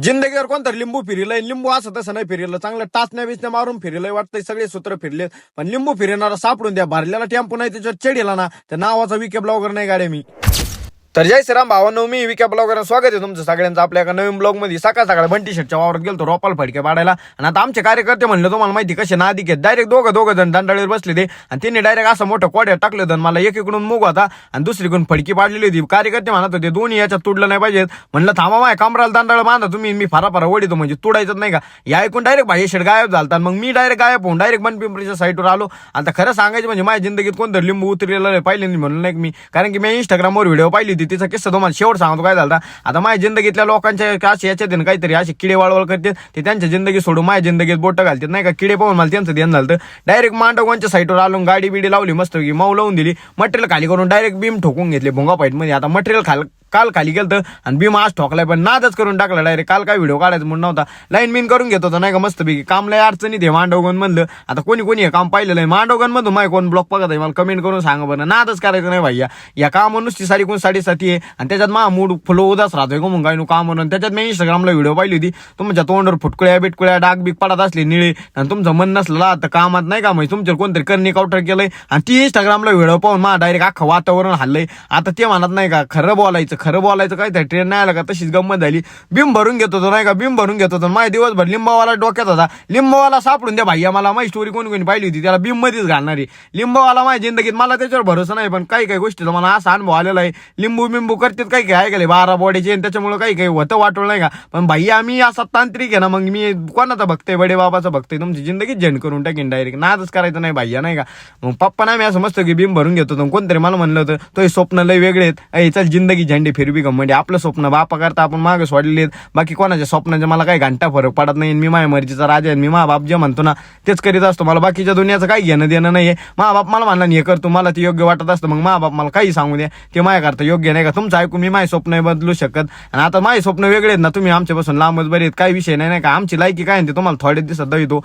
जिंदगीवर कोणतर लिंबू फिरिलंय लिंबू असं तसं नाही फिरिलं. चांगलं टाचण्या बिचण्या मारून फिरिलंय वाटतंय सगळे सूत्र फिरले. पण लिंबू फिरणारा सापडून द्या भरलेला टेम्पो नाही त्याच्यावर चढेला ना. त्या नावाचा विके ब्लॉगर नाही गाड्या मी. तर जय श्रीराम भावांनो मी विके ब्लॉगर स्वागत आहे तुमचं. सगळ्यांचं आपल्या एका नवीन ब्लॉगमध्ये सकाळ सकाळ बंटी शर्टच्या वावरात गेलो रोपाल फडके पाडायला. आणि आता आमचे कार्यकर्ते म्हणलं तुम्हाला माहिती कसे नादी घेत डायरेक्ट दोघं दोघं जण दांडाळीवर बसले ते. आणि त्यांनी डायरेक्ट असं मोठं कोड्या टाकलं होतं मला एकीकडून मुग होता आणि दुसरीकडून फडकी पाडलेली होती. कार्यकर्ते म्हणत होते दोन्ही याच्यात तुडलं नाही पाहिजेत. म्हणलं थांबा माय कमराला दंडाळ बांधा तुम्ही मी फारा फारा ओढितो म्हणजे तुडायचं नाही का? या ऐकून डायरेक्ट भाई शेट गायब झाला मग मी डायरेक्ट गायब होऊन डायरेक्ट बनपिंपरीच्या साईटवर आलो. आता खरं सांगायचं म्हणजे माझ्या जिंदगीत कोणतं लिंबू उतरलेलं पाहिले नाही म्हणून नाही मी. कारण की मी इंस्टाग्रामवर व्हिडिओ पाहिली होती तिचा किस्सा तुम्हाला शेवट सांगतो काय झाला आता माझ्या जिंदगीतल्या लोकांच्या असे याच्यात काहीतरी असे किडे वाळवळ करतात ते त्यांच्या जिंदगी सोडून माझ्या जिंदगीत बोट घालतात. नाही का? किडे पाहून मला त्यांचं ध्यान झालं डायरेक्ट मांडवगांच्या साईटवर आलो गाडी बिडी लावली मस्त की मऊ लावून दिली. मटेरियल खाली करून डायरेक्ट बीम ठोकून घेतले भोंगा पाईटमध्ये आता मटेरियल खाल काल खाली गेलं आणि बी आज ठोकलाय पण नादच करून टाकला डायरेक्ट. काल काय व्हिडिओ काढायचा म्हणून नव्हता. लाईन बिन करून घेत होता नाही का मस्तपैकी. काम लय अडचणीत ते मांडवगण म्हणलं. आता कोणी कोणी हे काम पाहिलेलं आहे. मांडवगण मधून माय कोण ब्लॉग बघत आहे? मला कमेंट करून सांगा बरं. नादच करायचं नाही भैया या. काम नुसती साडी कोण साडेसाती आहे? आणि त्याच्यात मा मूड फ्लो उदास राहतोय का मग काय काम म्हणून त्याच्यात मी इंस्टाग्रामला व्हिडिओ पाहिली होती. तुमच्या तोंडवर फुटकुळ्या बिटकुळ्या डाग बिग पडत असले निळे. आणि तुमचं मन नसलं तर कामात नाही का माहिती तुमच्यावर कोणतरी करणी काउटर केलंय. आणि ती इंस्टाग्रामला व्हिडिओ पाहून मा डायरेक्ट अख्खं वातावरण हल्लंय. आता ते म्हणत नाही का खरं बोलायचं खरं बोलायचं काय त्या ट्रेन नाही आला का? तशीच गंमत झाली. बिम भरून घेत होतो नाही का? बिम भरून घेत होतो. माझ्या दिवसभर लिंबावाला डोक्यात होता. लिंबावाला सापडून द्या भाई मला माझी स्टोरी कोणी कोणी पाहिली होती त्याला बिम मध्येच घालणारी लिंबावाला माझ्या जिंदगीत मला त्याच्यावर भरोसा नाही पण काही काही गोष्टीचा मला असा अनुभव आलेला आहे. लिंबू बिंबू करतात काही काही ऐकले बारा बॉडीचे आणि त्याच्यामुळे काही काही होतं वाटवलं नाही का? पण भैया आम्ही असा तांत्रिक आहे ना मग मी कोणाचा बघते बडे बाबाचा बघते तुमची जिंदगीत झेंड करून टाकीन डायरेक्ट नादच करायचं नाही भैया नाही का? मग पप्पा नाही मी असं मस्त की बिम भरून घेतो कोणतरी मला म्हणलं होतं तो हे स्वप्न लय वेगळे आहेत. चल जिंदगी झेंडे फिरवी गम म्हणजे आपलं स्वप्न बापा करता आपण मागे सोडलेले बाकी कोणाच्या स्वप्नाचे मला काही घंटा फरक पडत नाही. मी माझ्या मर्जीचा राजा आहे मी महाबाप जे म्हणतो ना तेच करीत असतो. मला बाकीच्या दुनियाचं काही घेणं देणं नाहीये. महाबाप मला म्हणला हे कर मला ते योग्य वाटत असतं. मग महाबाप मला काही सांगू द्या ते माझ्या करता योग्य नाही का? तुमचं ऐकून मी माझे स्वप्न बदलू शकत. आणि आता माझे स्वप्न वेगळे आहेत ना तुम्ही आमच्यापासून लांबच बरे आहेत. काही विषय नाही नाही का? आमची लायकी काय ते तुम्हाला थोडे दिवसात दवितो